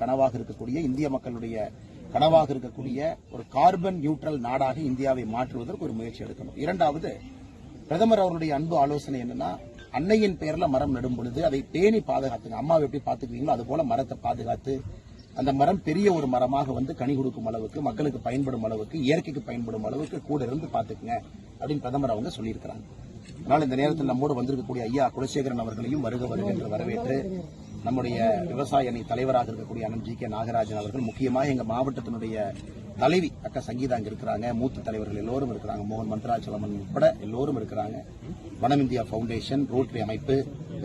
கனவாக இருக்கக்கூடிய இந்திய மக்களுடைய கனவாக இருக்கக்கூடிய ஒரு கார்பன் நியூட்ரல் நாடாக இந்தியாவை மாற்றுவதற்கு ஒரு முயற்சி எடுக்கணும். இரண்டாவது பிரதமர் அவருடைய அன்பு ஆலோசனை என்னன்னா அன்னையின் பெயர்ல மரம் நடும் பொழுது அதை பேணி பாதுகாத்துங்க. அம்மாவை எப்படி பாத்துக்கிறீங்களோ அது போல மரத்தை பாதுகாத்து அந்த மரம் பெரிய ஒரு மரமாக வந்து கனி கொடுக்கும் அளவுக்கு மக்களுக்கு பயன்படும் அளவுக்கு இயற்கைக்கு பயன்படும் அளவுக்கு கூட இருந்து பாத்துக்குங்க அப்படின்னு பிரதமர் அவங்க சொல்லியிருக்கிறாங்க. அதனால இந்த நேரத்தில் நம்மோடு வந்திருக்கக்கூடிய ஐயா குலசேகரன் அவர்களையும் வருக வருக என்று வரவேற்று நம்முடைய விவசாய அணி தலைவராக இருக்கக்கூடிய அண்ணன் ஜி கே நாகராஜன் அவர்கள் முக்கியமாக எங்க மாவட்டத்தினுடைய தலைவி அக்கா சங்கீதா அங்க இருக்கிறாங்க மூத்த தலைவர்கள் எல்லோரும் இருக்கிறாங்க. மோகன் மந்திராச்சலமன் உட்பட எல்லோரும் இருக்கிறாங்க. வனம் இந்தியா ஃபவுண்டேஷன் ரோட்டரி அமைப்பு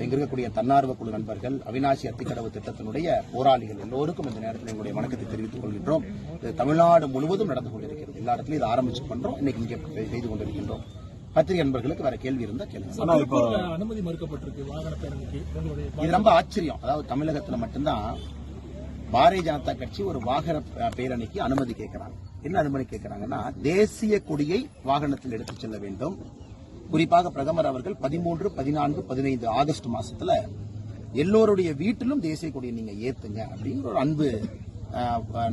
இங்க இருக்கக்கூடிய தன்னார்வ குழு நண்பர்கள் அவினாசி அத்திக்கடவு திட்டத்தினுடைய போராளிகள் எல்லோருக்கும் இந்த நேரத்தில் எங்களுடைய வணக்கத்தை தெரிவித்துக் கொள்கின்றோம். இது தமிழ்நாடு முழுவதும் நடந்து கொண்டிருக்கிறது. எல்லா இடத்துலையும் இதை ஆரம்பிச்சு பண்றோம். இன்னைக்கு இங்கே செய்து கொண்டிருக்கின்றோம். பத்திரிகை நண்பர்களுக்கு வேற கேள்வி இருந்தா கேளுங்க. அனுமதி மறுக்கப்பட்டிருக்கு வாகன பேரணிக்கு. உங்களுடைய இது ரொம்ப ஆச்சரியம். அதாவது தமிழகத்துல மட்டும்தான் பாரதிய ஜனதா கட்சி ஒரு வாகன பேரணிக்கு அனுமதி கேட்கறாங்க. என்ன அனுமதி கேட்கறாங்கன்னா தேசிய கொடியை வாகனத்தில் எடுத்துச் செல்ல வேண்டும். குறிப்பாக பிரதமர் அவர்கள் பதிமூன்று பதினான்கு பதினைந்து ஆகஸ்ட் மாசத்துல எல்லோருடைய வீட்டிலும் தேசிய கொடியை நீங்க ஏத்துங்க அப்படிங்கிற ஒரு அன்பு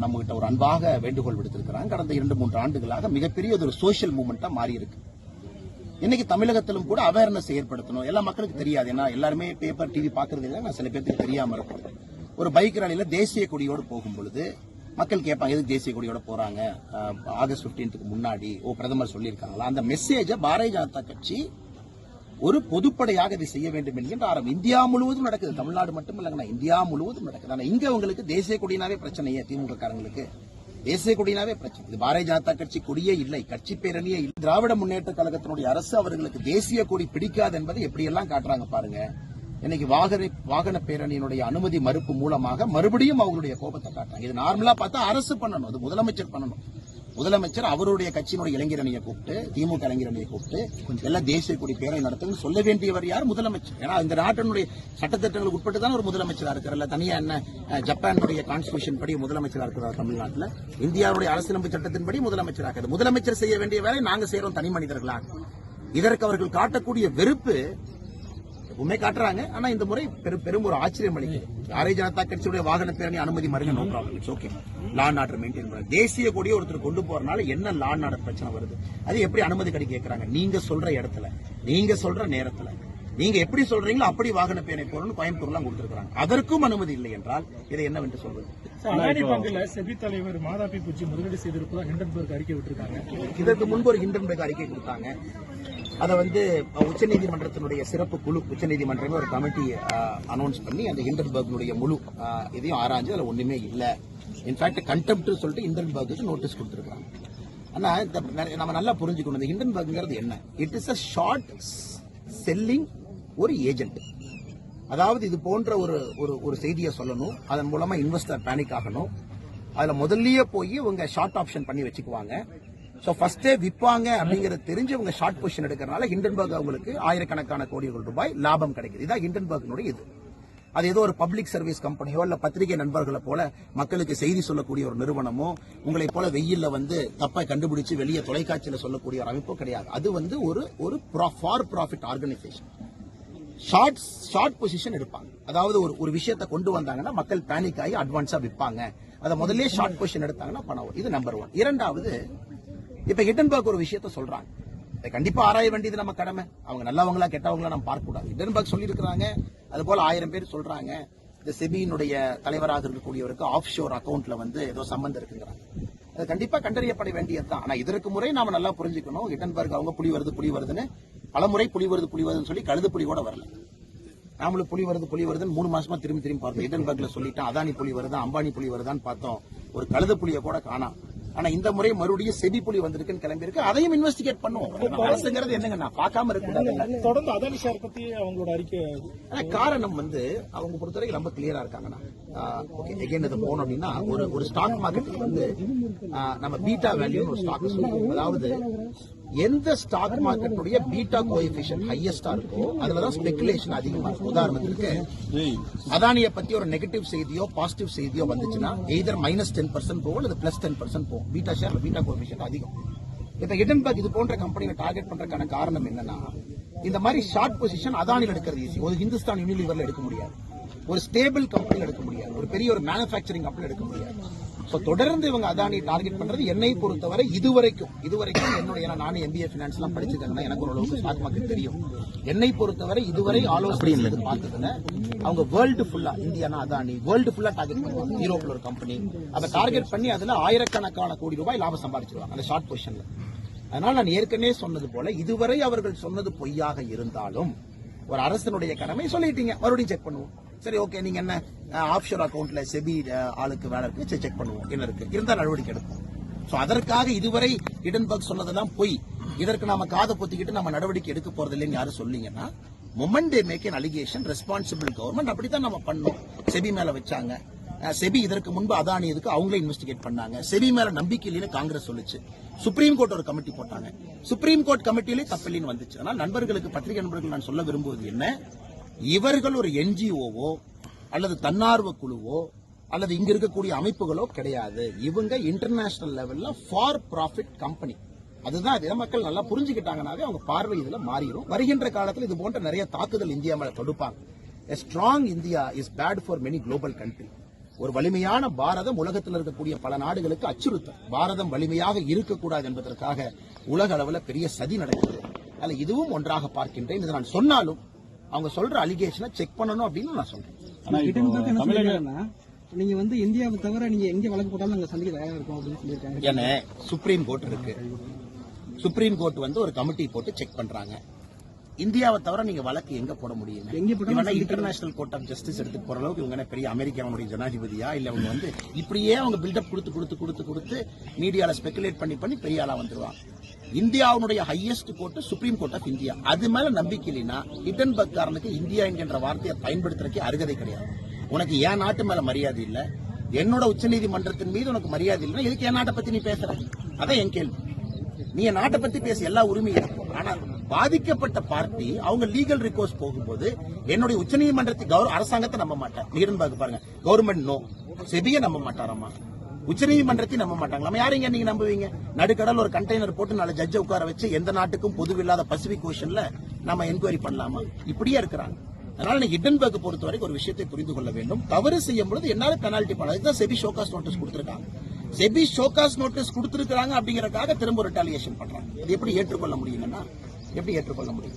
நம்ம கிட்ட ஒரு அன்பாக வேண்டுகோள் விடுத்திருக்கிறாங்க. கடந்த இரண்டு மூன்று ஆண்டுகளாக மிகப்பெரிய ஒரு சோஷியல் மூவ்மெண்டா மாறி இருக்கு இன்னைக்கு தமிழகத்திலும் கூட அவேர்னஸ் ஏற்படுத்தணும். எல்லா மக்களுக்கு தெரியாது. ஏன்னா எல்லாருமே பேப்பர் டிவி பாக்குறது இல்லை. நான் சில பேருக்கு தெரியாம இருக்கும் ஒரு பைக் ராலியில தேசிய கொடியோடு போகும் பொழுது மக்கள் கேட்பாங்க எதுக்கு தேசிய கொடியோட போறாங்க? ஆகஸ்ட் 15க்கு முன்னாடி ஓ பிரதமர் சொல்லியிருக்காங்களா? அந்த மெசேஜை பாரதிய ஜனதா கட்சி ஒரு பொதுப்படையாக இதை செய்ய வேண்டும் என்கின்ற ஆரம்பம் இந்தியா முழுவதும் நடக்குது. தமிழ்நாடு மட்டும் இல்லைங்கண்ணா இந்தியா முழுவதும் நடக்குது. ஆனால் இங்க உங்களுக்கு தேசிய கொடினாவே பிரச்சனையே திமுக காரங்களுக்கு தேசிய கொடினாவே பிரச்சனை. இது பாரதிய ஜனதா கட்சி கொடியே இல்லை. கட்சி பேரணியே இல்லை. திராவிட முன்னேற்ற கழகத்தினுடைய அரசு அவர்களுக்கு தேசிய கொடி பிடிக்காது என்பதை எப்படியெல்லாம் காட்டுறாங்க பாருங்க. இன்னைக்கு வாகன வாகன பேரணியினுடைய அனுமதி மறுப்பு மூலமாக மறுபடியும் அவங்களுடைய கோபத்தை காட்டுறாங்க. இது நார்மலா பார்த்தா அரசு பண்ணணும். அது முதலமைச்சர் பண்ணணும். முதலமைச்சர் அவருடைய கட்சியினுடைய இளைஞரணியை கூப்பிட்டு திமுக இளைஞரணியை கூப்பிட்டு எல்லாம் தேசிய கொடி பேரை நடத்துங்க சொல்ல வேண்டியவர் யார்? முதலமைச்சர். ஏன்னா இந்த நாட்டினுடைய சட்டத்திட்டங்களுக்கு உட்பட்டு தான் ஒரு முதலமைச்சரா இருக்கிறார் தனியா என்ன ஜப்பானுடைய கான்ஸ்டியூஷன் படி முதலமைச்சரா இருக்கிறார் தமிழ்நாட்டில். இந்தியாவுடைய அரசியலமைப்பு சட்டத்தின்படி முதலமைச்சராக முதலமைச்சர் செய்ய வேண்டிய வேலை நாங்க செய்யறோம் தனி மனிதர்களா இதற்கு அவர்கள் காட்டக்கூடிய வெறுப்பு எப்பவுமே காட்டுறாங்க. ஆனா இந்த முறை பெரும் பெரும் ஒரு ஆச்சரியம் அளிக்குது. பாரதிய ஜனதா கட்சியுடைய வாகன பேரணி அனுமதி மறுங்க no problem it's okay law and order maintain பண்ண தேசிய கொடியை ஒருத்தர் கொண்டு போறனால என்ன லா அண்ட் ஆர்டர் பிரச்சனை வருது? அது எப்படி அனுமதி கிடைக்க கேட்கறாங்க நீங்க சொல்ற இடத்துல நீங்க சொல்ற நேரத்துல நீங்க எப்படி சொல்றீங்களோ அப்படி வாகன பேரணி போறோம்னு கோயம்புத்தூர்லாம் கொடுத்திருக்காங்க அதற்கும் அனுமதி இல்லை என்றால் இதை என்னவென்று சொல்வது? அதானி பங்குல செபி தலைவர் மாதாபி பூச்சி முதலீடு செய்திருப்பதா ஹிண்டன்பர்க் அறிக்கை விட்டிருக்காங்க. இதற்கு முன்பு ஒரு ஹிண்டன்பர்க் அறிக்கை கொடுத்தாங்க. அதை வந்து உச்சநீதிமன்றத்தினுடைய சிறப்பு குழு உச்சநீதிமன்றமே ஒரு கமிட்டி அனௌன்ஸ் பண்ணி அந்த ஹிண்டன்பர்க்னுடைய முழு இதையும் ஆராய்ஞ்சு அதுல ஒண்ணுமே இல்லை. இன்ஃபேக்ட் கண்டெம்ட் சொல்லிட்டு ஹிண்டன்பர்க்கு நோட்டீஸ் கொடுத்துருக்காங்க ஆனா இந்த நம்ம நல்லா புரிஞ்சுக்கணும் இந்த ஹிண்டன்பர்க்ங்கிறது என்ன? It is a short selling ஒரு ஏஜென்ட் அதாவது இது போன்ற ஒரு ஒரு ஒரு செய்தியை சொல்லணும். அதன் மூலமா இன்வெஸ்டர் பேனிக் ஆகணும். அதுல முதல்லயே போய் இவங்க ஷார்ட் ஆப்ஷன் பண்ணி வச்சுக்குவாங்க. ஸோ ஃபர்ஸ்டே விற்பாங்க அப்படிங்கிறத தெரிஞ்சு இவங்க ஷார்ட் பொசிஷன் எடுக்கிறனால ஹிண்டன்பர்க் அவங்களுக்கு ஆயிரக்கணக்கான கோடிகள் ரூபாய் லாபம் கிடைக்குது. இதான் ஹிண்டன்பர்க்னுடைய இது. அது ஏதோ ஒரு பப்ளிக் சர்வீஸ் கம்பெனியோ இல்ல பத்திரிகை நண்பர்களை போல மக்களுக்கு செய்தி சொல்லக்கூடிய ஒரு நிறுவனமோ உங்களை போல வெயில்ல வந்து தப்பை கண்டுபிடிச்சு வெளியே தொலைக்காட்சியில சொல்லக்கூடிய ஒரு அமைப்போ கிடையாது. அது வந்து ஒரு ஒரு for profit organisation short short position எடுப்பாங்க. அதாவது ஒரு ஒரு விஷயத்தை கொண்டு வந்தாங்கன்னா மக்கள் பேனிக் ஆகி அட்வான்ஸா விற்பாங்க அதை முதல்ல ஷார்ட் பொசிஷன் எடுத்தாங்கன்னா பணம் இது நம்பர் ஒன் இரண்டாவது இப்ப ஹிட்டன்பர்க் ஒரு விஷயத்த சொல்றாங்க. இதை கண்டிப்பா ஆராய வேண்டியது நம்ம கடமை. அவங்க நல்லவங்களா கெட்டவங்களா நம்ம பார்க்க கூடாது. ஹிட்டன்பர்க் சொல்லியிருக்கிறாங்க. அது போல ஆயிரம் பேர் சொல்றாங்க. இந்த செபியினுடைய தலைவராக இருக்கக்கூடியவருக்கு ஆஃப் ஷோர் அக்கௌண்ட்ல வந்து ஏதோ சம்பந்தம் இருக்குங்கிறாங்க. அது கண்டிப்பா கண்டறியப்பட வேண்டியதுதான். ஆனா இதற்கு முறை நாம நல்லா புரிஞ்சுக்கணும். ஹிட்டன்பர்க் அவங்க புலி வருது புலி வருதுன்னு. பல முறை புலி வருது புலி வருதுன்னு சொல்லி கழுது புலி கூட வரல. நாமளும் புலி வருது புலி வருதுன்னு மூணு மாசமா திரும்பி திரும்பி பார்த்தோம். ஹிட்டன்பர்க்ல சொல்லிட்டான். அதானி புலி வருதான் அம்பானி புலி வருதான்னு பார்த்தோம். ஒரு கழுத புலியை கூட காணாம். ஆனா இந்த முறை மறுபடியும் செபி புலி வந்திருக்குன்னு கிளம்பி இருக்கு அதையும் இன்வெஸ்டிகேட் பண்ணுவோம். அரசுங்கிறது என்னங்க நான் பார்க்காம இருக்க தொடர்ந்து அதானி ஷேர் பத்தி அவங்களோட அறிக்கை காரணம் வந்து அவங்க பொறுத்தவரைக்கும் ரொம்ப கிளியரா இருக்காங்கண்ணா. ஓகே எகைன் இது போனோம் அப்படின்னா ஒரு ஒரு ஸ்டாக் மார்க்கெட்டுக்கு வந்து நம்ம பீட்டா வேல்யூ ஒரு ஸ்டாக் சொல்லுவோம் அதாவது எந்த ஸ்டாக் மார்க்கெட்டுடைய பீட்டா கோஎஃபிஷியன் ஹையஸ்டா இருக்கோ அதுலதான் ஸ்பெகுலேஷன் அதிகமா இருக்கும் உதாரணத்துக்கு அதானியை பத்தி ஒரு நெகட்டிவ் செய்தியோ பாசிட்டிவ் செய்தியோ வந்துச்சுன்னா எய்தர் மைனஸ் டென் பர்சன்ட் போகும் அல்லது பிளஸ் டென் பர்சன்ட் போகும். பீட்டா ஷேர் பீட்டா கோஎஃபிஷியன் அதிகம். இப்ப ஹிடன்பர்க் இது போன்ற கம்பெனியை டார்கெட் பண்றதுக்கான காரணம் என்னன்னா இந்த மாதிரி ஷார்ட் பொசிஷன் அதானியில் எடுக்கிறது ஈஸி ஒரு ஹிந்துஸ்தான் யூனிலிவர்ல எடுக்க முடியாது. ஒரு ஸ்டேபிள் கம்பெனி எடுக்க முடியாது. ஒரு பெரிய ஒரு மேனுஃபேக்சரிங் கம்பெனி எடுக்க முடியாது. சோ தொடர்ந்து இவங்க அதானி டார்கெட் பண்றது என்னை பொறுத்தவரை இதுவரைக்கும் இதுவரைக்கும் என்னோட ஏன்னா நானும் எம்பிஏ ஃபினான்ஸ் எல்லாம் படிச்சிருக்கேன் எனக்கு ஓரளவுக்கு ஸ்டாக் மார்க்கெட் தெரியும். என்னை பொறுத்தவரை இதுவரை ஆலோசனை பார்த்ததுல அவங்க வேர்ல்டு ஃபுல்லா இந்தியானா அதானி வேர்ல்டு ஃபுல்லா டார்கெட் பண்ணுவாங்க. யூரோப்ல ஒரு கம்பெனி அதை டார்கெட் பண்ணி அதுல ஆயிரக்கணக்கான கோடி ரூபாய் லாபம் சம்பாதிச்சிருவாங்க அந்த ஷார்ட் பொசிஷன்ல அதனால நான் ஏற்கனவே சொன்னது போல இதுவரை அவர்கள் சொன்னது பொய்யாக இருந்தாலும் ஒரு அரசனுடைய கடமை சொல்லிட்டீங்க. மறுபடியும் செக் பண்ணுவோம். சரி ஓகே நீங்க என்ன ஆப்ஷோர் அக்கௌண்ட்ல செபி ஆளுக்கு வேலை இருக்கு சரி செக் பண்ணுவோம். என்ன இருக்கு? இருந்தா நடவடிக்கை எடுப்போம். ஸோ அதற்காக இதுவரை இடன்பர்க் சொன்னதெல்லாம் பொய். இதற்கு நாம காதை பொத்திக்கிட்டு நம்ம நடவடிக்கை எடுக்க போறது இல்லைன்னு யாரும் சொன்னீங்கன்னா moment they make an allegation responsible government அப்படித்தான் நம்ம பண்ணோம். செபி மேல வச்சாங்க. செபி இதற்கு முன்பு அதானி இதுக்கு அவங்களே இன்வெஸ்டிகேட் பண்ணாங்க. செபி மேல நம்பிக்கை இல்லைன்னு காங்கிரஸ் சொல்லுச்சு. சுப்ரீம் கோர்ட் ஒரு கமிட்டி போட்டாங்க. சுப்ரீம் கோர்ட் கமிட்டியிலே தப்பில்லைன்னு வந்துச்சு. ஆனால் நண்பர்களுக்கு பத்திரிகை நண்பர்கள் நான் சொல்ல விரும்புவது என்ன இவர்கள் ஒரு என்ஜிஓவோ அல்லது தன்னார்வ குழுவோ அல்லது இங்க இருக்கக்கூடிய அமைப்புகளோ கிடையாது. இவங்க இன்டர்நேஷனல் லெவல்ல ஃபார் ப்ராஃபிட் கம்பெனி அதுதான் இதை மக்கள் நல்லா புரிஞ்சுக்கிட்டாங்கனாவே அவங்க பார்வை இதுல மாறிடும் வருகின்ற காலத்தில் இது போன்ற நிறைய தாக்குதல் இந்தியா மேல தொடுப்பாங்க. Strong India is bad for many global country ஒரு வலிமையான பாரதம் உலகத்தில் இருக்கக்கூடிய பல நாடுகளுக்கு அச்சுறுத்தல். பாரதம் வலிமையாக இருக்கக்கூடாது என்பதற்காக உலக அளவில் பெரிய சதி நடக்குது அதில் இதுவும் ஒன்றாக பார்க்கின்றேன். இது நான் சொன்னாலும் அவங்க சொல்ற அலிகேஷனை செக் பண்ணணும் அப்படின்னு நான் சொல்றேன். நீங்க வந்து இந்தியாவை தவிர நீங்க எங்க வழக்கு போட்டாலும் நாங்க சந்திக்க தயாரா இருக்கோம் அப்படின்னு சொல்லியிருக்காங்க. என்ன சுப்ரீம் கோர்ட் இருக்கு. சுப்ரீம் கோர்ட் வந்து ஒரு கமிட்டி போட்டு செக் பண்றாங்க. இந்தியாவை தவிர நீங்க வழக்கு எங்க போட முடியும் எங்க இன்டர்நேஷனல் கோர்ட் ஆஃப் ஜஸ்டிஸ் எடுத்து போற அளவுக்கு இவங்க பெரிய அமெரிக்காவுடைய ஜனாதிபதியா? இல்ல அவங்க வந்து இப்படியே அவங்க பில்டப் கொடுத்து கொடுத்து கொடுத்து கொடுத்து மீடியால ஸ்பெகுலேட் பண்ணி பண்ணி பெரிய ஆளா வந்துருவாங்க இந்தியாவுடைய highest court supreme court of India அது மேல நம்பிக்கை இல்லைன்னா ஹிடன்பர்க் காரனுக்கு இந்தியா என்கின்ற வார்த்தையை பயன்படுத்துறதுக்கே அருகதை கிடையாது. உனக்கு என் நாட்டு மேல மரியாதை இல்ல. என்னோட உச்சநீதிமன்றத்தின் மீது உனக்கு மரியாதை இல்லைன்னா எதுக்கு என் நாட்டை பத்தி நீ பேசுற? அதான் என் கேள்வி. நீ என் நாட்டை பத்தி பேச எல்லா உரிமையும் இருக்கும் ஆனா பாதிக்கப்பட்ட பார்ட்டி அவங்க லீகல் ரிகோர்ஸ் போகும்போது என்னுடைய உச்சநீதிமன்றத்தை கௌரவ அரசாங்கத்தை நம்ப மாட்டேன் நீரன்பாக்கு பாருங்க. கவர்மெண்ட் நோ செபியை நம்ப மாட்டாராமா? உச்சநீதிமன்றத்தையும் நம்ப மாட்டாங்க. நம்ம யாரைங்க நீங்க நம்புவீங்க? நடுக்கடல் ஒரு கண்டெய்னர் போட்டு நாலு ஜட்ஜை உட்கார வச்சு எந்த நாட்டுக்கும் பொதுவில்லாத பசிபிக் ஓஷன்ல நம்ம என்கொயரி பண்ணலாமா? இப்படியே இருக்கிறாங்க. அதனால நீங்க ஹிடன்பர்க் பொறுத்த வரைக்கும் ஒரு விஷயத்தை புரிந்து கொள்ள வேண்டும். தவறு செய்யும் பொழுது என்னால பெனால்டி பண்ண இதுதான் செபி ஷோகாஸ் நோட்டீஸ் கொடுத்திருக்காங்க. செபி ஷோகாஸ் நோட்டீஸ் கொடுத்திருக்காங்க அப்படிங்கறக்காக திரும்ப ரிட்டாலியேஷன் பண்றாங்க. இது எப்படி ஏற்றுக்கொள்ள முடியுங்கன்னா எப்படி ஏற்றுக்கொள்ள முடியும்?